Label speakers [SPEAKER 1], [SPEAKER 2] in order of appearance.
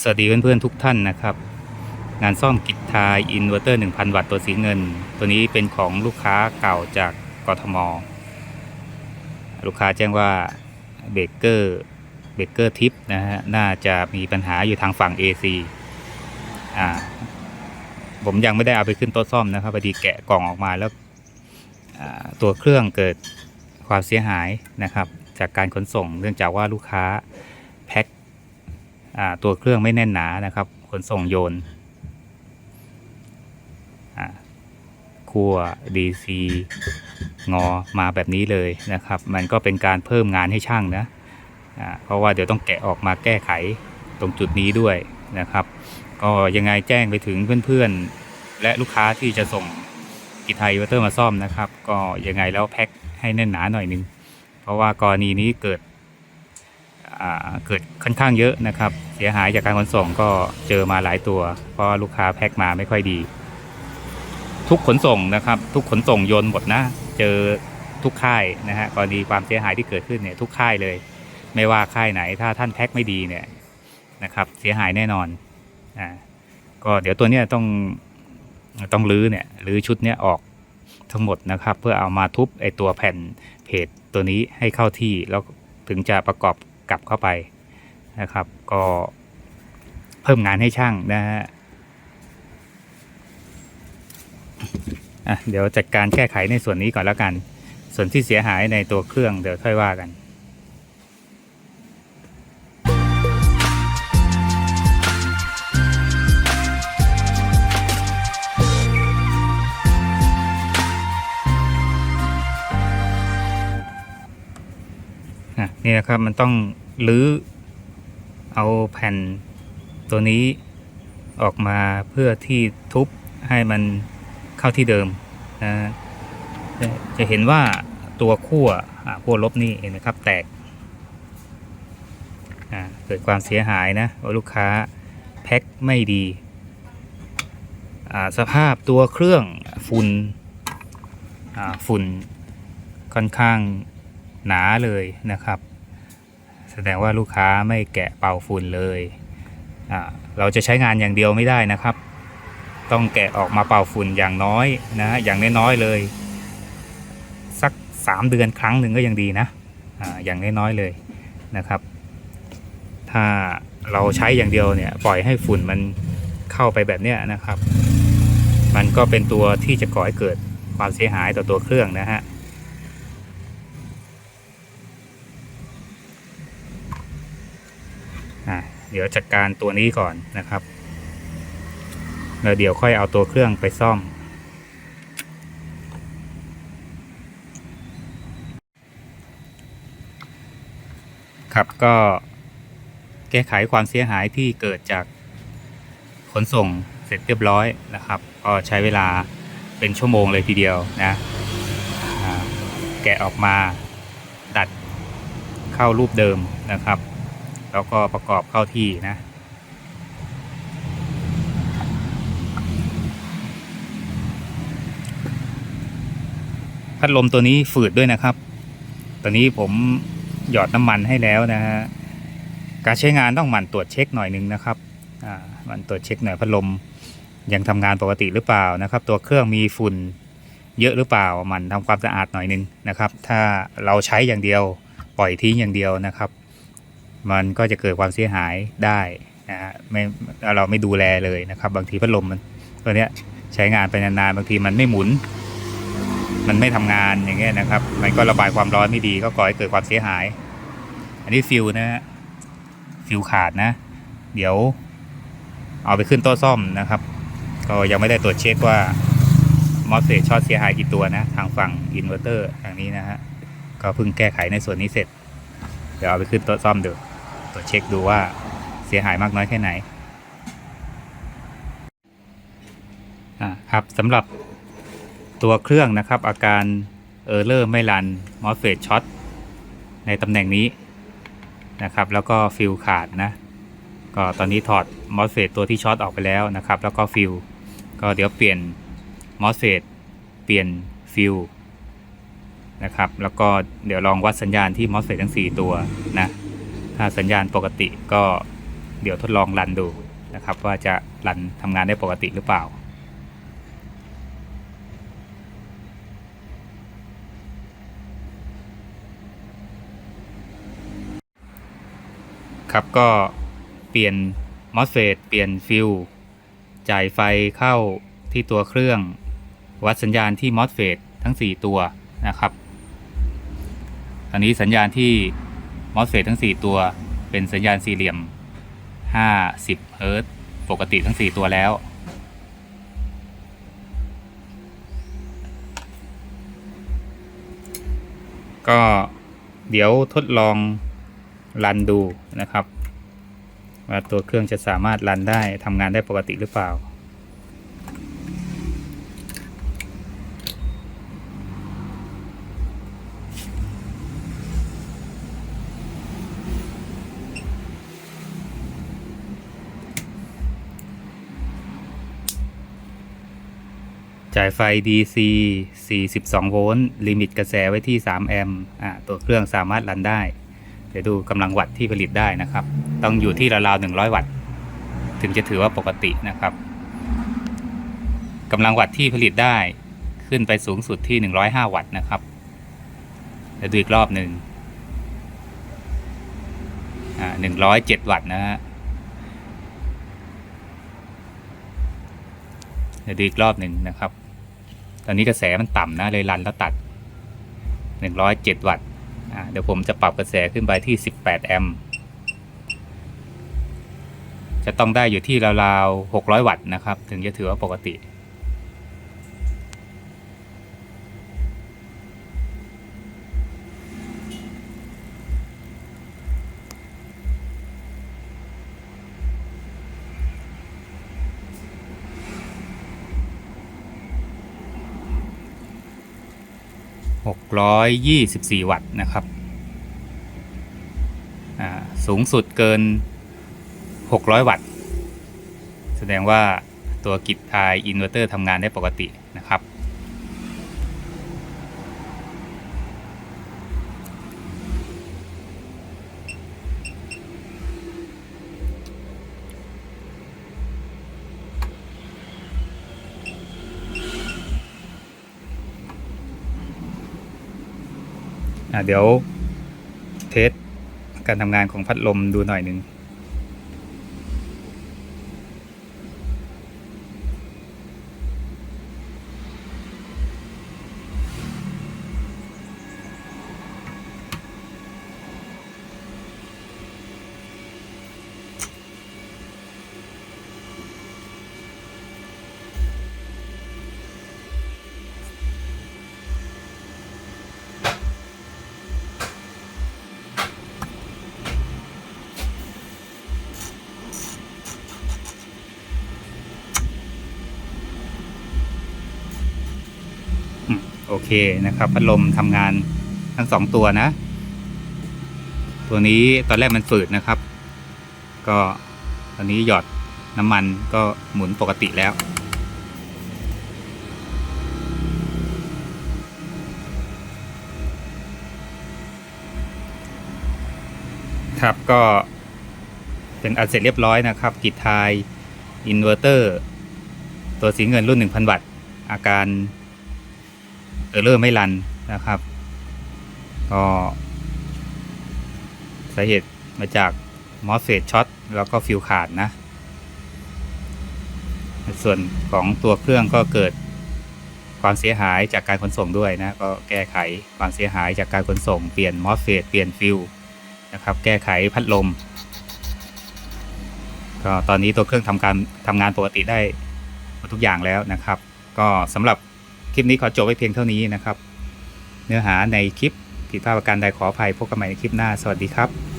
[SPEAKER 1] สวัสดีเพื่อนๆทุกท่านนะครับ งานซ่อมกิจทายอินเวอร์เตอร์ 1,000 วัตต์ตัวสีเงิน ตัวนี้เป็นของลูกค้าเก่าจากกทม ลูกค้าแจ้งว่าเบเกอร์เบเกอร์ทิปนะฮะน่าจะมีปัญหาอยู่ทางฝั่ง AC อ่าผมยังไม่ได้เอาไปขึ้นโต๊ะซ่อมนะครับพอดีแกะกล่องออกมาแล้วตัวเครื่องเกิดความเสียหายนะครับ จากการขนส่งเนื่องจากว่าลูกค้าแพ็ค ตัวเครื่องไม่แน่นหนานะครับ ขนส่งโยนคั่ว DC งอมาแบบนี้เลยนะครับ มันก็เป็นการเพิ่มงานให้ช่างนะเพราะว่าเดี๋ยวต้องแกะออกมาแก้ไขตรงจุดนี้ด้วยนะครับ ก็ยังไงแจ้งไปถึงเพื่อนๆ และลูกค้าที่จะส่งกิไทยวัตเตอร์มาซ่อมนะครับ ก็ยังไงแล้วแพ็คให้แน่นหนาหน่อยนึง เพราะว่ากรณีนี้เกิด เกิดค่อนข้างเยอะนะครับ เสียหายจากการขนส่งก็เจอมาหลายตัว เพราะลูกค้าแพ็คมาไม่ค่อยดี ทุกขนส่งนะครับ ทุกขนส่งโยนหมดนะ เจอทุกค่ายนะฮะกรณีความเสียหายที่เกิดขึ้นเนี่ยทุกค่ายเลย ไม่ว่าค่ายไหนถ้าท่านแพ็คไม่ดีเนี่ยนะครับ เสียหายแน่นอนอ่าก็เดี๋ยวตัวเนี้ยต้องต้องรื้อเนี่ยรื้อชุดเนี้ยออกทั้งหมดนะครับ เพื่อเอามาทุบไอตัวแผ่นเพจตัวนี้ให้เข้าที่แล้วถึงจะประกอบ กลับเข้าไปนะครับ ก็เพิ่มงานให้ช่างนะฮะอะเดี๋ยวจัดการแก้ไขในส่วนนี้ก่อนแล้วกัน ส่วนที่เสียหายในตัวเครื่องเดี๋ยวค่อยว่ากัน นี่นะครับมันต้องลื้อเอาแผ่นตัวนี้ออกมาเพื่อที่ทุบให้มันเข้าที่เดิมนะจะเห็นว่าตัวขั้วอะขั้วลบนี่เห็นไหมครับแตกเกิดความเสียหายนะว่าลูกค้าแพ็คไม่ดีสภาพตัวเครื่องฝุ่นฝุ่นค่อนข้างหนาเลยนะครับ แสดงว่าลูกค้าไม่แกะเป่าฝุ่นเลย เราจะใช้งานอย่างเดียวไม่ได้นะครับ ต้องแกะออกมาเป่าฝุ่นอย่างน้อยนะอย่างน้อยๆเลย สัก 3 เดือนครั้งหนึ่งก็ยังดีนะออย่างน้อยๆเลยนะครับ ถ้าเราใช้อย่างเดียวเนี่ยปล่อยให้ฝุ่นมันเข้าไปแบบเนี้ยนะครับ มันก็เป็นตัวที่จะก่อให้เกิดความเสียหายต่อตัวเครื่องนะฮะ อะ เดี๋ยวจัดการตัวนี้ก่อนนะครับแล้วเดี๋ยวค่อยเอาตัวเครื่องไปซ่อม ครับก็แก้ไขความเสียหายที่เกิดจากขนส่งเสร็จเรียบร้อยนะครับ ก็ใช้เวลาเป็นชั่วโมงเลยทีเดียวนะแกะออกมาดัดเข้ารูปเดิมนะครับ แล้วก็ประกอบเข้าที่นะพัดลมตัวนี้ฝืดด้วยนะครับ ตอนนี้ผมหยอดน้ำมันให้แล้วนะฮะ การใช้งานต้องหมั่นตรวจเช็คหน่อยนึงนะครับ อ่าหมันตรวจเช็คหน่อยพัดลมยังทำงานปกติหรือเปล่านะครับ ตัวเครื่องมีฝุ่นเยอะหรือเปล่าหมันทำความสะอาดหน่อยนึงนะครับ ถ้าเราใช้อย่างเดียวปล่อยทิ้งอย่างเดียวนะครับ มันก็จะเกิดความเสียหายได้นะฮะไม่เราไม่ดูแลเลยนะครับ บางทีพัดลมมันตัวเนี้ยใช้งานไปนานๆบางทีมันไม่หมุน มันไม่ทำงานอย่างเงี้ยนะครับ มันก็ระบายความร้อนไม่ดีก็ก่อให้เกิดความเสียหาย อันนี้ฟิวนะฮะฟิวขาดนะ เดี๋ยว เอาไปขึ้นโต๊ะซ่อมนะครับ ก็ยังไม่ได้ตรวจเช็คว่ามอสเฟตช็อตเสียหายกี่ตัวนะ ทางฝั่งอินเวอร์เตอร์ทางนี้นะฮะก็เพิ่งแก้ไขในส่วนนี้เสร็จ เดี๋ยวเอาไปขึ้นโต๊ะซ่อมดู ตรวจเช็คดูว่าเสียหายมากน้อยแค่ไหนอ่าครับสำหรับตัวเครื่องนะครับ อาการเออร์เลอร์ไม่รันมอสเฟตช็อตในตำแหน่งนี้นะครับ แล้วก็ฟิลขาดนะ ก็ตอนนี้ถอดมอสเฟตตัวที่ช็อตออกไปแล้วนะครับ แล้วก็ฟิลก็เดี๋ยวเปลี่ยนมอสเฟตเปลี่ยนฟิลนะครับ แล้วก็เดี๋ยวลองวัดสัญญาณที่มอสเฟตทั้ง 4 ตัวนะ ถ้าสัญญาณปกติก็เดี๋ยวทดลองรันดูนะครับ ว่าจะรันทำงานได้ปกติหรือเปล่าครับก็เปลี่ยนมอสเฟตเปลี่ยนฟิลจ่ายไฟเข้าที่ตัวเครื่อง วัดสัญญาณที่มอสเฟตทั้ง 4 ตัวนะครับ ตอนนี้สัญญาณที่ มอสเฟตทั้ง 4 ตัวเป็นสัญญาณสี่เหลี่ยม 50 เฮิร์ตปกติทั้ง 4 ตัวแล้ว ก็เดี๋ยวทดลองรันดูนะครับ ว่าตัวเครื่องจะสามารถรันได้ทำงานได้ปกติหรือเปล่า จ่ายไฟ DC 42 โวลต์ ลิมิตกระแสไว้ที่ 3 แอมป์ตัวเครื่องสามารถรันได้ เดี๋ยวดูกำลังวัตต์ที่ผลิตได้นะครับ ต้องอยู่ที่ราวๆ 100 วัตต์ ถึงจะถือว่าปกตินะครับกำลังวัตต์ที่ผลิตได้ขึ้นไปสูงสุดที่ 105 วัตต์นะครับเดี๋ยวดูอีกรอบหนึ่งอ่า107วัตต์นะฮะเดี๋ยวดูอีกรอบหนึ่งนะครับ ตอนนี้กระแสมันต่ำนะเลยรันแล้วตัด 107 วัตต์เดี๋ยวผมจะปรับกระแสขึ้นไปที่ 18 แอมป์จะต้องได้อยู่ที่ราวๆ600 วัตต์นะครับ ถึงจะถือว่าปกติ 624 วัตต์นะครับอ่าสูงสุดเกิน 600 วัตต์ แสดงว่าตัวกิจทายอินเวอร์เตอร์ทำงานได้ปกตินะครับ เดี๋ยวเทสการทำงานของพัดลมดูหน่อยหนึ่ง โอเคนะครับ พัดลมทำงานทั้งสองตัวนะ ตัวนี้ตอนแรกมันฝืดนะครับ ก็ตอนนี้หยอดน้ำมันก็หมุนปกติแล้วครับก็เป็นอันเสร็จเรียบร้อยนะครับกิจทายอินเวอร์เตอร์ ตัวสีเงินรุ่น 1,000 วัตต์ อาการ เออร์เลอร์ไม่รันนะครับ ก็สาเหตุมาจากมอสเฟตช็อตแล้วก็ฟิวขาดนะ ส่วนของตัวเครื่องก็เกิดความเสียหายจากการขนส่งด้วยนะ ก็แก้ไขความเสียหายจากการขนส่งเปลี่ยนมอสเฟตเปลี่ยนฟิวนะครับ แก้ไขพัดลม ก็ตอนนี้ตัวเครื่องทำการทำงานปกติได้ทุกอย่างแล้วนะครับ ก็สำหรับ คลิปนี้ขอจบไว้เพียงเท่านี้นะครับ เนื้อหาในคลิปผิดพลาดประการใดขออภัยพบกันใหม่ในคลิปหน้า สวัสดีครับ